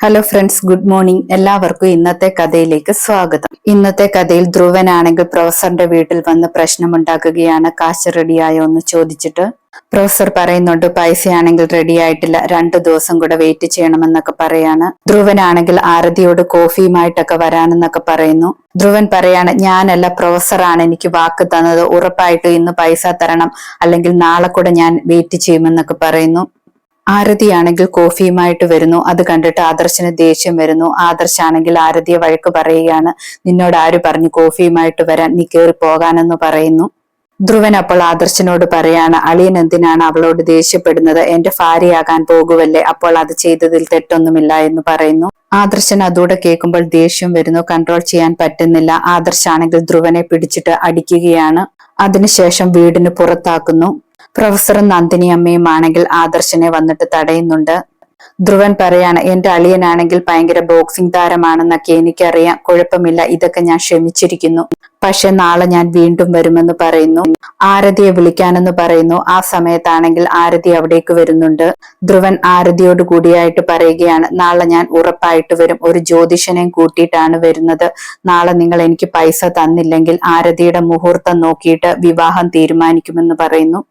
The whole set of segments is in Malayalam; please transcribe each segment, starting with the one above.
ഹലോ ഫ്രണ്ട്സ് ഗുഡ് മോർണിംഗ് എല്ലാവർക്കും ഇന്നത്തെ കഥയിലേക്ക് സ്വാഗതം. ഇന്നത്തെ കഥയിൽ ധ്രുവനാണെങ്കിൽ പ്രൊഫസറിന്റെ വീട്ടിൽ വന്ന് പ്രശ്നമുണ്ടാക്കുകയാണ്. കാശ് റെഡിയായോ എന്ന് ചോദിച്ചിട്ട് പ്രൊഫസർ പറയുന്നുണ്ട് പൈസയാണെങ്കിൽ റെഡി ആയിട്ടില്ല രണ്ടു ദിവസം കൂടെ വെയിറ്റ് ചെയ്യണമെന്നൊക്കെ പറയാണ്. ധ്രുവനാണെങ്കിൽ ആരതിയോട് കോഫിയുമായിട്ടൊക്കെ വരാനെന്നൊക്കെ പറയുന്നു. ധ്രുവൻ പറയാണ് ഞാനല്ല പ്രൊഫസറാണ് എനിക്ക് വാക്ക് തന്നത്. ഉറപ്പായിട്ട് ഇന്ന് പൈസ തരണം അല്ലെങ്കിൽ നാളെ കൂടെ ഞാൻ വെയിറ്റ് ചെയ്യുമെന്നൊക്കെ പറയുന്നു. ആരതിയാണെങ്കിൽ കോഫിയുമായിട്ട് വരുന്നു. അത് കണ്ടിട്ട് ആദർശന് ദേഷ്യം വരുന്നു. ആദർശാണെങ്കിൽ ആരതിയെ വഴക്ക് പറയുകയാണ്. നിന്നോട് ആര് പറഞ്ഞു കോഫിയുമായിട്ട് വരാൻ? നീ കയറി പോകാനെന്ന് പറയുന്നു. ധ്രുവൻ അപ്പോൾ ആദർശനോട് പറയാണ് അളിയൻ എന്തിനാണ് അവളോട് ദേഷ്യപ്പെടുന്നത്? എന്റെ ഭാര്യയാകാൻ പോകുവല്ലേ? അപ്പോൾ അത് ചെയ്തതിൽ തെറ്റൊന്നുമില്ല എന്ന് പറയുന്നു. ആദർശൻ അതോടെ കേൾക്കുമ്പോൾ ദേഷ്യം വരുന്നു. കൺട്രോൾ ചെയ്യാൻ പറ്റുന്നില്ല. ആദർശാണെങ്കിൽ ധ്രുവനെ പിടിച്ചിട്ട് അടിക്കുകയാണ്. അതിനുശേഷം വീടിന് പുറത്താക്കുന്നു. പ്രൊഫസറും നന്ദിനി അമ്മയും ആണെങ്കിൽ ആദർശനെ വന്നിട്ട് തടയുന്നുണ്ട്. ധ്രുവൻ പറയാണ് എന്റെ അളിയനാണെങ്കിൽ ഭയങ്കര ബോക്സിംഗ് താരമാണെന്നൊക്കെ എനിക്കറിയാം. കുഴപ്പമില്ല ഇതൊക്കെ ഞാൻ ക്ഷമിച്ചിരിക്കുന്നു. പക്ഷെ നാളെ ഞാൻ വീണ്ടും വരുമെന്ന് പറയുന്നു. ആരതിയെ വിളിക്കാനെന്ന് പറയുന്നു. ആ സമയത്താണെങ്കിൽ ആരതി അവിടേക്ക് വരുന്നുണ്ട്. ധ്രുവൻ ആരതിയോട് കൂടിയായിട്ട് പറയുകയാണ് നാളെ ഞാൻ ഉറപ്പായിട്ട് വരും. ഒരു ജ്യോതിഷനെയും കൂട്ടിയിട്ടാണ് വരുന്നത്. നാളെ നിങ്ങൾ എനിക്ക് പൈസ തന്നില്ലെങ്കിൽ ആരതിയുടെ മുഹൂർത്തം നോക്കിയിട്ട് വിവാഹം തീരുമാനിക്കുമെന്ന് പറയുന്നു.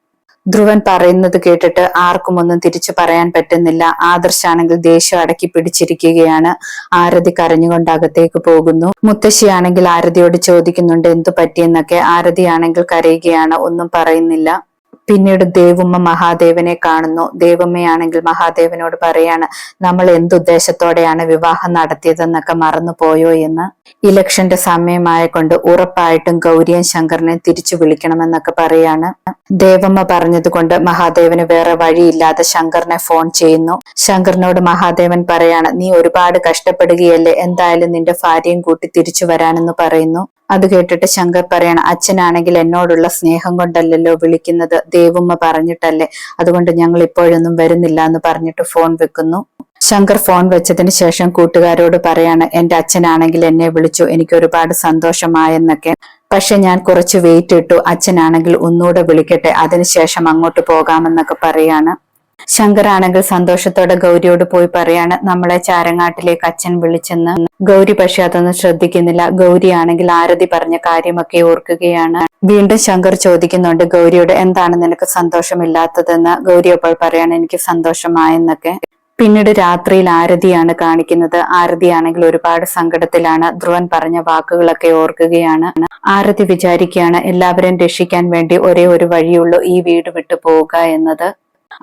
ധ്രുവൻ പറയുന്നത് കേട്ടിട്ട് ആർക്കും ഒന്നും തിരിച്ചു പറയാൻ പറ്റുന്നില്ല. ആദർശാണെങ്കിൽ ദേഷ്യം അടക്കി പിടിച്ചിരിക്കുകയാണ്. ആരതി കരഞ്ഞുകൊണ്ട് അകത്തേക്ക് പോകുന്നു. മുത്തശ്ശിയാണെങ്കിൽ ആരതിയോട് ചോദിക്കുന്നുണ്ട് എന്തു പറ്റിയെന്നൊക്കെ? ആരതിയാണെങ്കിൽ കരയുകയാണ് ഒന്നും പറയുന്നില്ല. പിന്നീട് ദേവുമ്മ മഹാദേവനെ കാണുന്നു. ദേവമ്മയാണെങ്കിൽ മഹാദേവനോട് പറയാണ് നമ്മൾ എന്തുദ്ദേശത്തോടെയാണ് വിവാഹം നടത്തിയതെന്നൊക്കെ മറന്നു പോയോ എന്ന്? ഇലക്ഷന്റെ സമയമായ കൊണ്ട് ഉറപ്പായിട്ടും ഗൗരിയൻ ശങ്കറിനെ തിരിച്ചു വിളിക്കണമെന്നൊക്കെ പറയാണ്. ദേവമ്മ പറഞ്ഞതുകൊണ്ട് മഹാദേവന് വേറെ വഴിയില്ലാതെ ശങ്കറിനെ ഫോൺ ചെയ്യുന്നു. ശങ്കറിനോട് മഹാദേവൻ പറയാണ് നീ ഒരുപാട് കഷ്ടപ്പെടുകയല്ലേ എന്തായാലും നിന്റെ ഭാര്യയും കൂട്ടി തിരിച്ചു വരാനെന്ന് പറയുന്നു. അത് കേട്ടിട്ട് ശങ്കർ പറയണം അച്ഛനാണെങ്കിൽ എന്നോടുള്ള സ്നേഹം കൊണ്ടല്ലല്ലോ വിളിക്കുന്നത്. ദേവുമ്മ പറഞ്ഞിട്ടല്ലേ. അതുകൊണ്ട് ഞങ്ങൾ ഇപ്പോഴൊന്നും വരുന്നില്ല എന്ന് പറഞ്ഞിട്ട് ഫോൺ വെക്കുന്നു. ശങ്കർ ഫോൺ വെച്ചതിന് ശേഷം കൂട്ടുകാരോട് പറയാണ് എന്റെ അച്ഛനാണെങ്കിൽ എന്നെ വിളിച്ചു. എനിക്ക് ഒരുപാട് സന്തോഷമായെന്നൊക്കെ. പക്ഷെ ഞാൻ കുറച്ച് വെയിറ്റ് ഇട്ടു. അച്ഛനാണെങ്കിൽ ഒന്നുകൂടെ വിളിക്കട്ടെ. അതിനുശേഷം അങ്ങോട്ട് പോകാമെന്നൊക്കെ പറയാണ്. ശങ്കറാണെങ്കിൽ സന്തോഷത്തോടെ ഗൗരിയോട് പോയി പറയാണ് നമ്മളെ ചാരങ്ങാട്ടിലേക്ക് അച്ഛൻ വിളിച്ചെന്ന്. ഗൗരി പക്ഷെ അതൊന്നും ശ്രദ്ധിക്കുന്നില്ല. ഗൗരി ആണെങ്കിൽ ആരതി പറഞ്ഞ കാര്യമൊക്കെ ഓർക്കുകയാണ്. വീണ്ടും ശങ്കർ ചോദിക്കുന്നുണ്ട് ഗൗരിയോട് എന്താണ് നിനക്ക് സന്തോഷമില്ലാത്തതെന്ന്? ഗൗരി അപ്പോൾ പറയാണ് എനിക്ക് സന്തോഷമായെന്നൊക്കെ. പിന്നീട് രാത്രിയിൽ ആരതിയാണ് കാണിക്കുന്നത്. ആരതിയാണെങ്കിൽ ഒരുപാട് സങ്കടത്തിലാണ്. ധ്രുവൻ പറഞ്ഞ വാക്കുകളൊക്കെ ഓർക്കുകയാണ്. ആരതി വിചാരിക്കുകയാണ് എല്ലാവരെയും രക്ഷിക്കാൻ വേണ്ടി ഒരേ ഒരു വഴിയുള്ളൂ ഈ വീട് വിട്ടു പോവുക എന്നത്.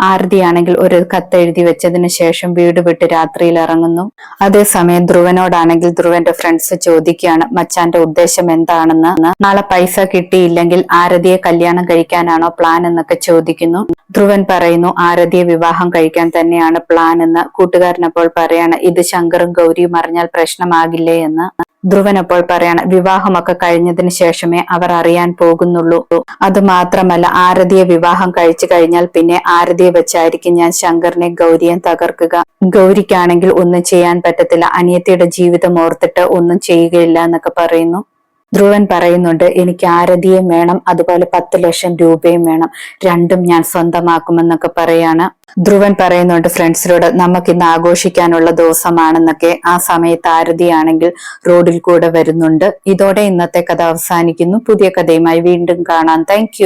ആരതിയാണെങ്കിൽ ഒരു കത്തെഴുതി വെച്ചതിന് ശേഷം വീട് വിട്ട് രാത്രിയിൽ ഇറങ്ങുന്നു. അതേസമയം ധ്രുവനോടാണെങ്കിൽ ധ്രുവന്റെ ഫ്രണ്ട്സ് ചോദിക്കുകയാണ് മച്ചാന്റെ ഉദ്ദേശം എന്താണെന്ന്? നാളെ പൈസ കിട്ടിയില്ലെങ്കിൽ ആരതിയെ കല്യാണം കഴിക്കാനാണോ പ്ലാൻ എന്നൊക്കെ ചോദിക്കുന്നു. ധ്രുവൻ പറയുന്നു ആരതിയെ വിവാഹം കഴിക്കാൻ തന്നെയാണ് പ്ലാൻ എന്ന്. കൂട്ടുകാരനപ്പോൾ പറയാണ് ഇത് ശങ്കറും ഗൗരിയും അറിഞ്ഞാൽ പ്രശ്നമാകില്ലേ എന്ന്? ധ്രുവൻ അപ്പോൾ പറയാണ് വിവാഹമൊക്കെ കഴിഞ്ഞതിന് ശേഷമേ അവർ അറിയാൻ പോകുന്നുള്ളൂ. അത് മാത്രമല്ല ആരതിയെ വിവാഹം കഴിച്ചു കഴിഞ്ഞാൽ പിന്നെ ആരതിയെ വെച്ചായിരിക്കും ഞാൻ ശങ്കറിനെ ഗൗരിയെ തകർക്കുക. ഗൗരിക്കാണെങ്കിൽ ഒന്നും ചെയ്യാൻ പറ്റത്തില്ല. അനിയത്തിയുടെ ജീവിതം ഓർത്തിട്ട് ഒന്നും ചെയ്യുകയില്ല എന്നൊക്കെ പറയുന്നു. ധ്രുവൻ പറയുന്നുണ്ട് എനിക്ക് ആരതിയും വേണം അതുപോലെ പത്ത് ലക്ഷം രൂപയും വേണം. രണ്ടും ഞാൻ സ്വന്തമാക്കുമെന്നൊക്കെ പറയാണ്. ധ്രുവൻ പറയുന്നുണ്ട് ഫ്രണ്ട്സിനോട് നമുക്ക് ഇന്ന് ആഘോഷിക്കാനുള്ള ദിവസമാണെന്നൊക്കെ. ആ സമയത്ത് ആരതിയാണെങ്കിൽ റോഡിൽ കൂടെ വരുന്നുണ്ട്. ഇതോടെ ഇന്നത്തെ കഥ അവസാനിക്കുന്നു. പുതിയ കഥയുമായി വീണ്ടും കാണാം. താങ്ക്